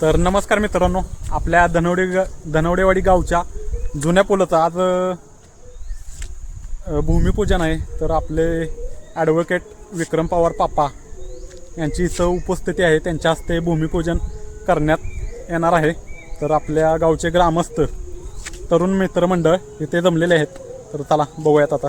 तर नमस्कार मित्रांनो आपल्या धनवडे धनवडेवाडी गावच्या जुन्या पुलाचं आज भूमिपूजन आहे. तर आपले ॲडव्होकेट विक्रम पवार पापा यांची इथं उपस्थिती आहे. त्यांच्या हस्ते भूमिपूजन करण्यात येणार आहे. तर आपल्या गावचे ग्रामस्थ तरुण मित्रमंडळ इथे जमलेले आहेत. तर चला बघूयात आता.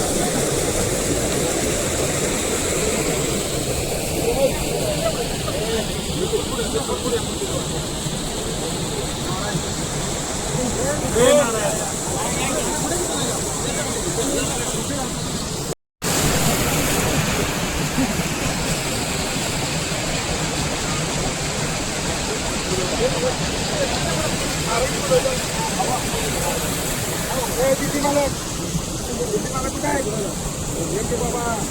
Thank you, Bapak.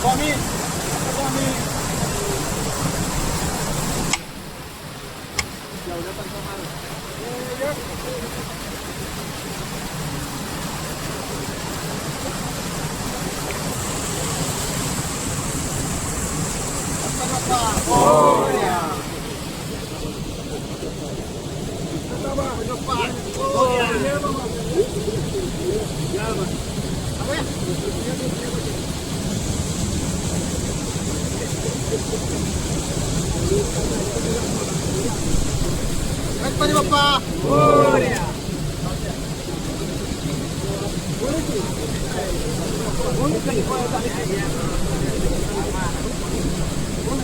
Come in. Come in. Thank you.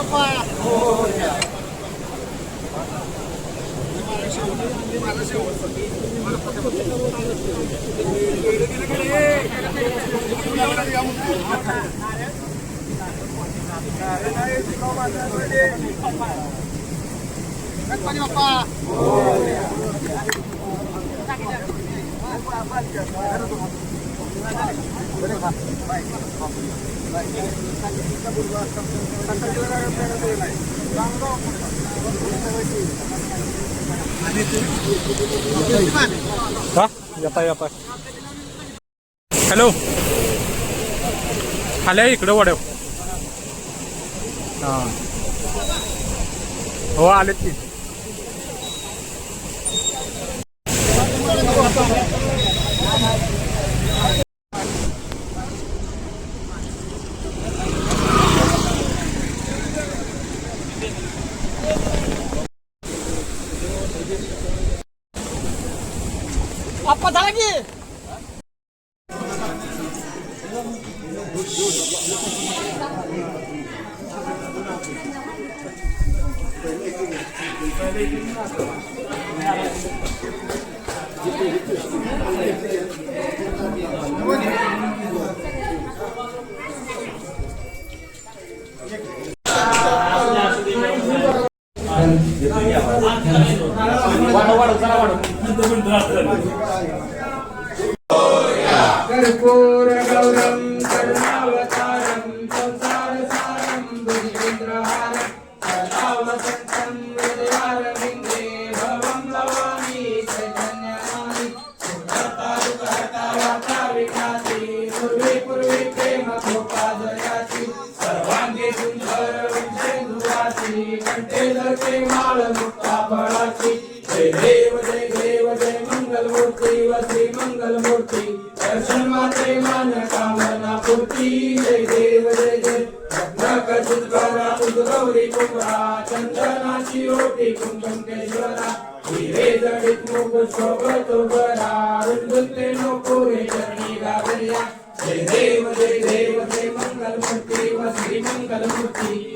Baik, का येता येता हॅलो. आल्या इकडं वड्याव हां. हो आलेत की. Hallelujah. दर्शन माते मान कामना पूर्ती जय देव जय जय. रत्नाकचित्रा उद्गौरी कुंभा चंदनाची ओटी कुंकुम केशवरा हिरे जडित मुख सोबत उभरा रुंदते नको रे चरणी गागरिया जय देव जय देव जय मंगल व श्री मंगल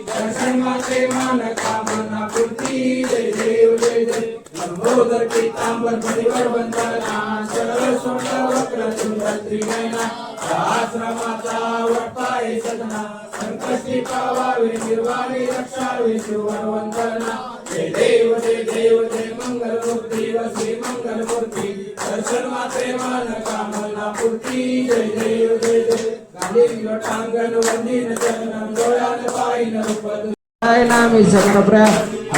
दर्शन माते मान कामना पूर्ती जय देव जय जय लंबोदर पीतांबर परिवर वंदना सरळ सोंड वक्र सुंदर त्रिनयना आश्रमाचा वटाय सदना संकष्टी पावावे निर्वाणी रक्षावे शिवर वंदना जय देव जय देव जय मंगल मूर्ती व श्री मंगल मूर्ती दर्शन मात्रे मान कामना पूर्ती जय देव जय जय चरणं डोळ्यान पाहिन रूप नामी सकरप्रा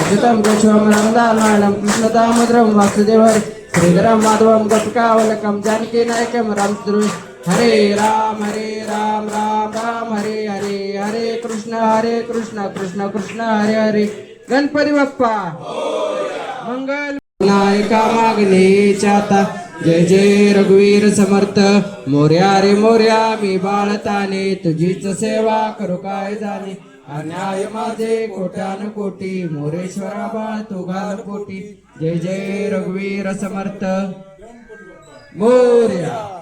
अच्युतं केशवं रामदानायणं कृष्णदामोदरं वासुदेवं श्रीधरं माधवं गपकावलकं जानकीनायकं रामचन्द्र हरे राम हरे राम राम राम हरे हरे हरे कृष्ण हरे कृष्ण कृष्ण कृष्ण हरे हरे गणपती बाप्पा. मंगल नायका मागणे चाता जय जय रघुवीर समर्थ. मोर्या रे मोर्या मी बाळताने तुझीच सेवा करू काय जाणे? अन्याय माझे कोट्यान कोटी मोरेश्वरा बाळ तू घाल कोटी जय जय रघुवीर समर्थ. मोर्या.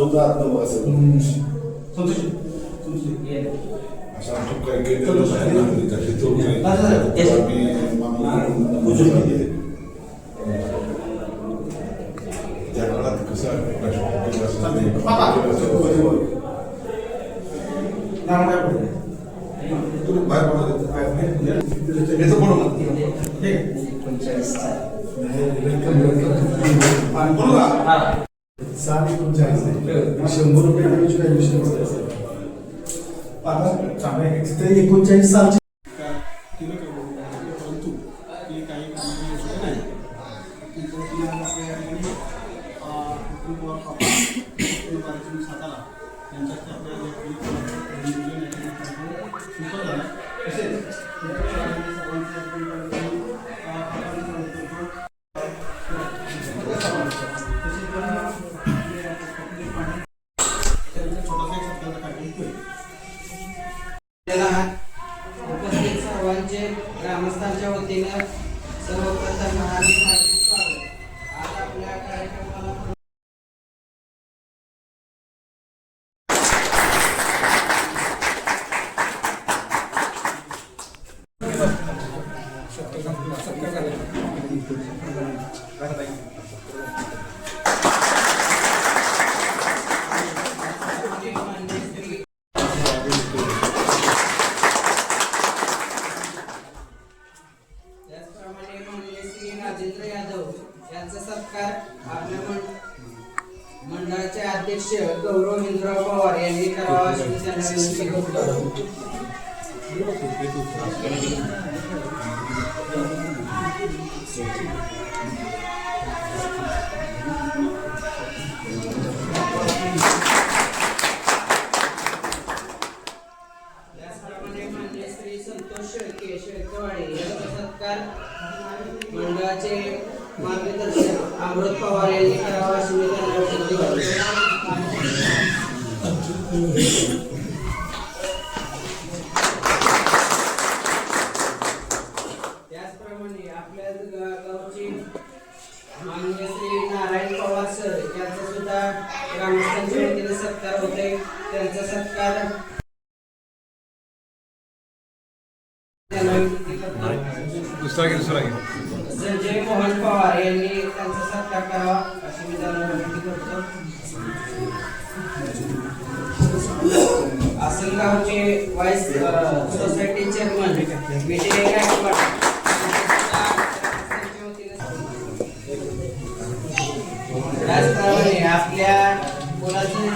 좋은데 안 넘어갔어요. 손드시. 손드시. 예. 아참 독가 있게 되는 거 아니니까 대통령이 맞아요. 대통령이 마음이 무조건 봐봐. 나랑 해보래. 그리고 많이 보는데 그래서 보는 거. 네. 네. 그러니까 그러니까. 아, 모르다. किलोची तुमच्या शंभर रुपये आता चांगलं एकोणचाळीस सालची यांचा सत्कार आपल्या मंडळाचे अध्यक्ष गौरव इंद्रराव पवार यांनी करावा श्री संतोष शेळके शेळकेवाडे यांचा सत्कार मंडळाचे मार्गदर्शक अमृत पवार यांनी करावा अशी मी त्यांना विनंती करतो त्याचप्रमाणे आपल्या गावचे माननीय श्री नारायण पवार सर यांचा सुद्धा ग्रामस्थांच्या वतीने सत्कार होते त्यांचा सत्कार दुसरा विनंती दुसरा संजय सोसायटी चेअरमन त्याचप्रमाणे आपल्या पुलाचे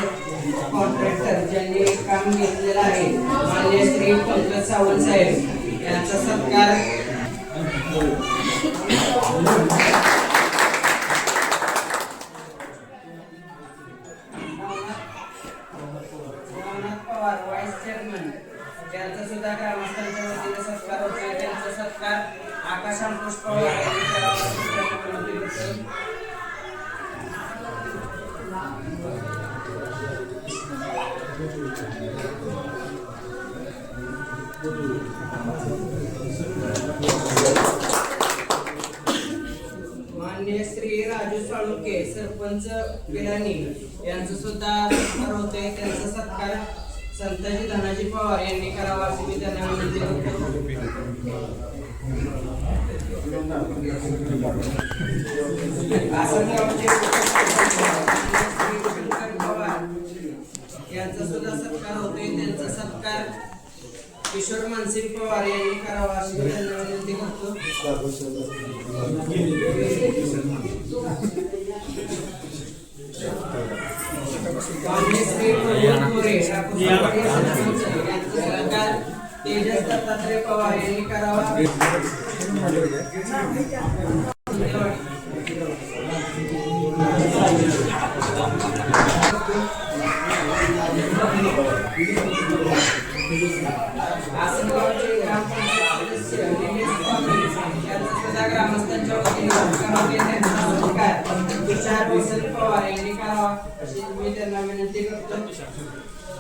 कॉन्ट्रॅक्टर ज्यांनी काम घेतलेलं आहे मान्य श्री पंकज सावंत साहेब यांचा सत्कार. आकाश अंकुश पवार यांनी करावा अशी त्यांना विनंती करतो. मान्य श्री राजू साळुंके सरपंच पिलानी यांचं सुद्धा सत्कार होतोय त्यांचा सत्कार संताजी धनाजी पवार यांनी करावा अशी मी त्यांना विनंती करतो यांचा सुद्धा सत्कार होतोय. त्यांचा सत्कार किशोर मानसिंग पवार यांनी करावा अशी त्यांना विनंती करतो. माननीय श्री तेजसचा तात्रे पवार यांनी करावा ग्रामस्थांच्या वतीने पवार यांनी करावा अशी मी त्यांना विनंती करतो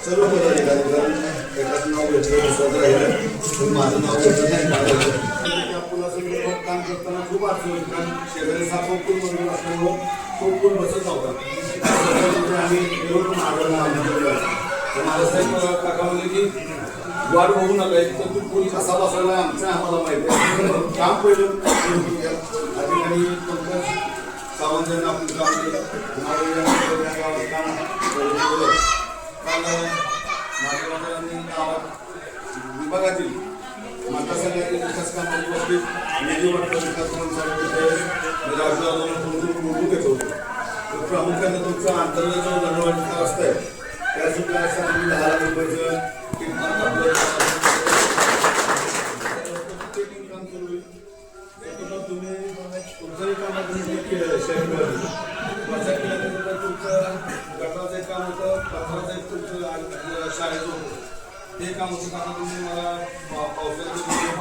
सर्व पदाधिकारी एकाचं नाव घेतलं दुसऱ्याचं राहिलं पण माझं नाव घेतलं नाही असं पुलासंदर्भात काम करताना खूप अडचण कारण शेजारी साप पूल असल्यामुळं खूप पूल बसत नव्हता आम्ही गेलो पण आग्रह तर काका म्हणले की वाट बघू नका एक तर तू पूल कसा बसवला आमचं आम्हाला माहिती आहे. काम पहिलं करून पंकज सावंत आपलं काम केलं गावात काम काल नागरिकांनी गावात विभागातील माता सगळ्यांनी विकास बाबतीत निधी वाटप विकास प्रामुख्याने तुमचा अंतर्गत जो दंडवाढीचा रस्ता आहे. त्या सुद्धा आम्ही दहा रुपयाचं काम होईल त्यातून तुम्ही कुठचंही काम केलं तुमचं गटाचं एक काम होतं पत्राचं एक तुमचं आ- म्हणजे होतं. ते काम होतं तुम्ही मला पा- पावसाळ्याचं व्हिडिओ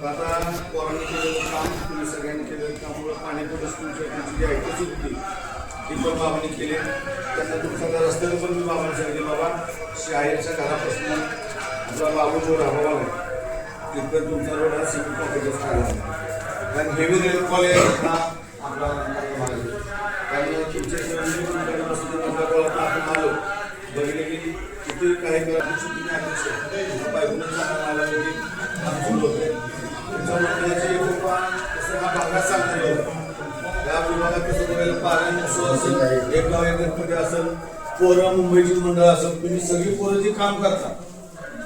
आता पोरांनी केलेलं काम तुम्ही सगळ्यांनी केलेलं त्यामुळं पाण्याकडे तुमची जी आहे होती ती पण बाबांनी केली. त्यांना तुमच्या त्या पण मी बाबांनी सांगितले बाबा शाहीरच्या घरापासून आपला बाबू जो राहावा नाही तिथं तुमचा रोड हा सिव्हिल कॉम्प्लेक्स काढला. कारण हेवी रेल कॉलेज हा आपला कारण तुमच्या शिवाजी तुमच्याकडे बसून आपल्या कोळात आपण आलो बघितले की किती काही करा चुकीने अपेक्षा बायकोनं आला तरी आमचं होते तुमच्या मंडळाची एकोपा कसं हा भागात सांगता होता कसं पारायण उत्सव असेल एक गाव एक गणपती असेल पोरं मुंबईची मंडळ असेल तुम्ही सगळी पोरं जी काम करता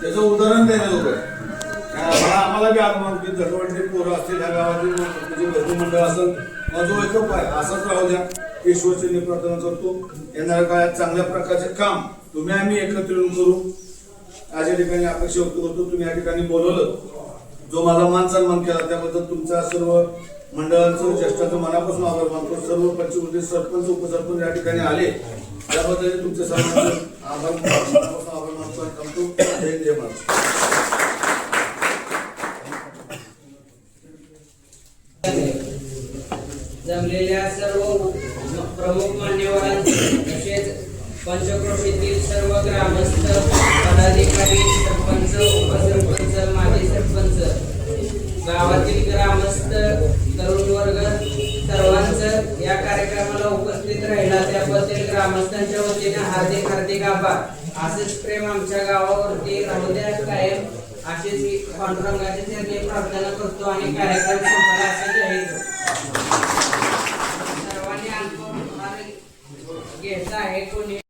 त्याचं उदाहरण द्यायला लोक आहे आम्हाला बी अभिमान की झटवडले पोरं असतील ह्या गावातील म्हणजे भरपूर मंडळ असेल माझं एकच आहे असंच राहू द्या. ईश्वरचरणी प्रार्थना करतो. येणाऱ्या काळात चांगल्या प्रकारचे काम तुम्ही आम्ही एकत्र येऊन करू. आज या ठिकाणी अपेक्षा व्यक्त करतो तुम्ही या ठिकाणी बोलवलं. जो माझा मान सन्मान केला त्याबद्दल तुमचा सर्व मंडळांचं ज्येष्ठांचं मनापासून आभार मानतो. सर्व पंचकृती सरपंच उपसरपंच या ठिकाणी आले. त्याबद्दल तुमचे सर्वांचे आभार मनापासून आभार मानतो आणि थांबतो. जय हिंद, जय महाराष्ट्र जमलेल्या सर्व प्रमुख मान्यवरांचे तसेच पंचक्रोशीतील सर्व ग्रामस्थ पदाधिकारी सरपंच उपसरपंच माजी सरपंच गावातील ग्रामस्थ तरुण वर्ग सर्वांचं या कार्यक्रमाला उपस्थित राहिला. त्याबद्दल ग्रामस्थांच्या वतीने हार्दिक हार्दिक आभार. असेच प्रेम आमच्या गावावरती राहू द्या कायम. अशीच मी चरणी प्रार्थना करतो आणि कार्यक्रम संपला असे जाहीर सर्वांनी अनुभव घ्यायचा आहे. कोणी